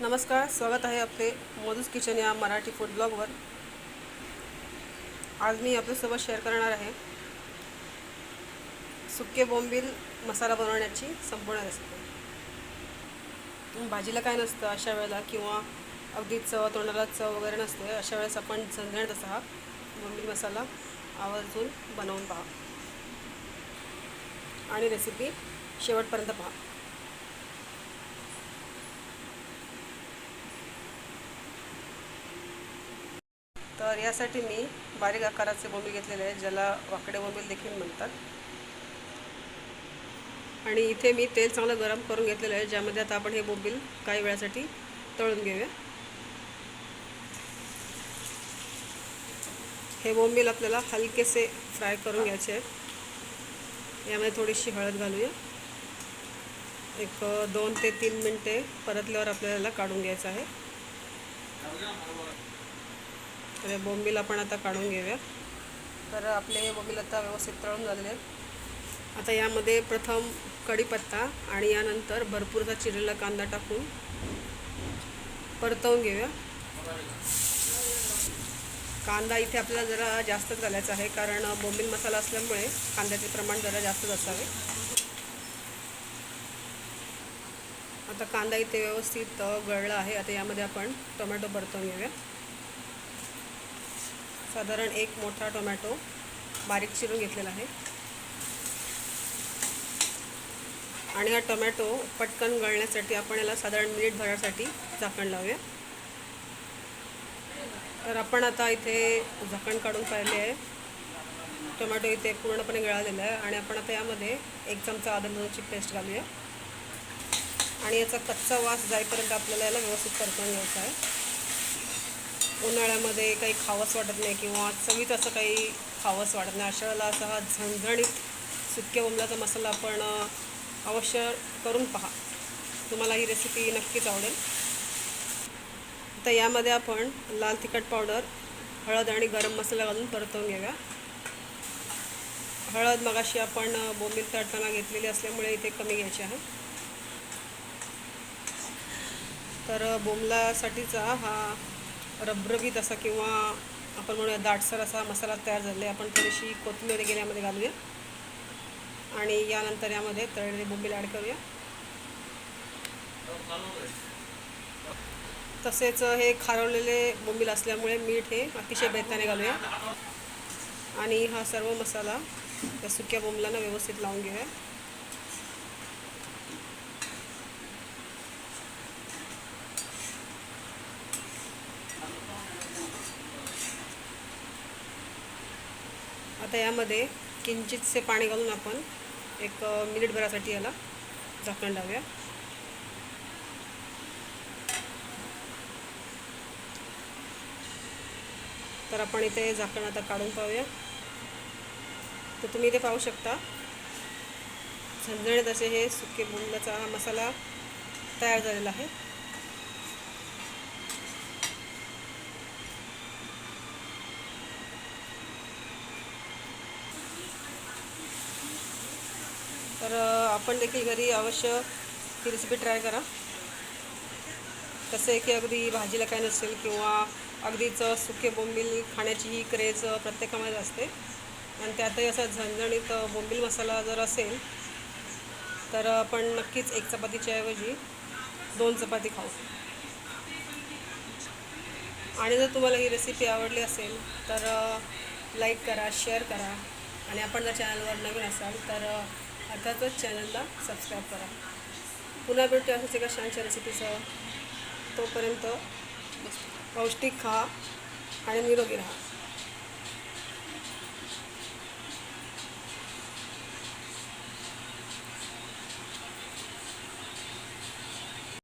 नमस्कार स्वागत आहे आपले मधुस किचन या मराठी फूड ब्लॉगवर आज मी आपल्यासोबत शेअर करणार आहे सुके बोंबील मसाला बनवण्याची संपूर्ण रेसिपी भाजीला काय नसतं अशा वेळेला किंवा अगदी चव तोंडाला चव वगैरे नसते अशा वेळेस आपण झणझणीत असा हा बोंबील मसाला आवर्जून बनवून पहा. आणि रेसिपी शेवटपर्यंत पहा. तर यासाठी मी बारीक आकाराचे बोंबील घेतलेले आहे ज्याला वाकडे बोंबील देखील म्हणतात. आणि इथे मी तेल चांगलं गरम करून घेतलेलं आहे ज्यामध्ये आता आपण हे बोंबील काही वेळासाठी तळून घेऊया. हे बोंबील आपल्याला हलकेसे फ्राय करून घ्यायचे आहेत. यामध्ये थोडीशी हळद घालूया. एक दोन ते तीन मिनटे परतल्यावर आपल्याला काढून घ्यायचं आहे. तर हे बोंबील आपण आता काढून घेऊया. तर आपले हे बोंबील आता व्यवस्थित तळून झालेले आहेत. आता यामध्ये प्रथम कढीपत्ता आणि यानंतर भरपूरचा चिरलेला कांदा टाकून परतवून घेऊया. कांदा इथे आपल्याला जरा जास्तच घालायचा आहे कारण बोंबील मसाला असल्यामुळे कांद्याचे प्रमाण जरा जास्तच असावे. आता कांदा इथे व्यवस्थित गळला आहे आता यामध्ये आपण टोमॅटो परतवून घेऊया. साधारण एक मोठा टोमॅटो बारीक चिरून घेतलेला आहे. आणि हा टोमॅटो पटकन गळण्यासाठी आपण याला साधारण मिनिट भरासाठी झाकण लावूया. तर आपण आता इथे झाकण काढून पाहिले आहे. टोमॅटो इथे पूर्णपणे गळालेला आहे आणि आपण आता यामध्ये एक चमचा आदर लसूणची पेस्ट घालूया. आणि याचा कच्चा वास जाईपर्यंत आपल्याला याला व्यवस्थित परतून घ्यायचा आहे. उन्हाळ्यामध्ये काही खावंच वाटत नाही किंवा चवीत असं काही खावंच वाटत नाही. अशा वेळेला असा हा झणझणीत सुक्या बोंबलाचा मसाला आपण अवश्य करून पहा. तुम्हाला ही रेसिपी नक्कीच आवडेल. तर यामध्ये आपण लाल तिखट पावडर हळद आणि गरम मसाला घालून परतवून घेऊया. हळद मगाशी आपण बोंबील तळताना घेतलेली असल्यामुळे इथे कमी घ्यायची आहे. तर बोंबलासाठीचा हा रबरबीत असा किंवा आपण म्हणूया दाटसर असा मसाला तयार झालेला आहे. आपण थोडीशी कोथिंबीर वगैरे यामध्ये घालूया. आणि यानंतर यामध्ये तळलेले बोंबील ॲड करूया. तसेच हे खारवलेले बोंबील असल्यामुळे मीठ हे अतिशय बेताने घालूया. आणि हा सर्व मसाला त्या सुक्या बोंबलांना व्यवस्थित लावून घेऊया. आता यामध्ये किंचितसे पाणी घालून आपण एक मिनिटभरासाठी याला झाकण लावूया. तर आपण इथे झाकण आता काढून पाहूया. तर तुम्ही इथे पाहू शकता झणझणीत असे हे सुके बोंबलाचा हा मसाला तयार झालेला आहे. तर आपण देखील घरी अवश्य ही रेसिपी ट्राय करा. कसं आहे की अगदी भाजीला काय नसेल किंवा अगदीच सुके बोंबील खाण्याची ही क्रेज प्रत्येकामध्ये असते. आणि त्यातही असा झणझणीत बोंबील मसाला जर असेल तर आपण नक्कीच एक चपातीच्या ऐवजी दोन चपाती खाऊ. आणि जर तुम्हाला ही रेसिपी आवडली असेल तर लाईक करा शेअर करा. आणि आपण जर चॅनलवर नवीन असाल तर अर्थातच चॅनलला सबस्क्राईब करा. पुन्हा भेटू असंच एका छानशा रेसिपीसह तोपर्यंत पौष्टिक खा आणि निरोगी राहा.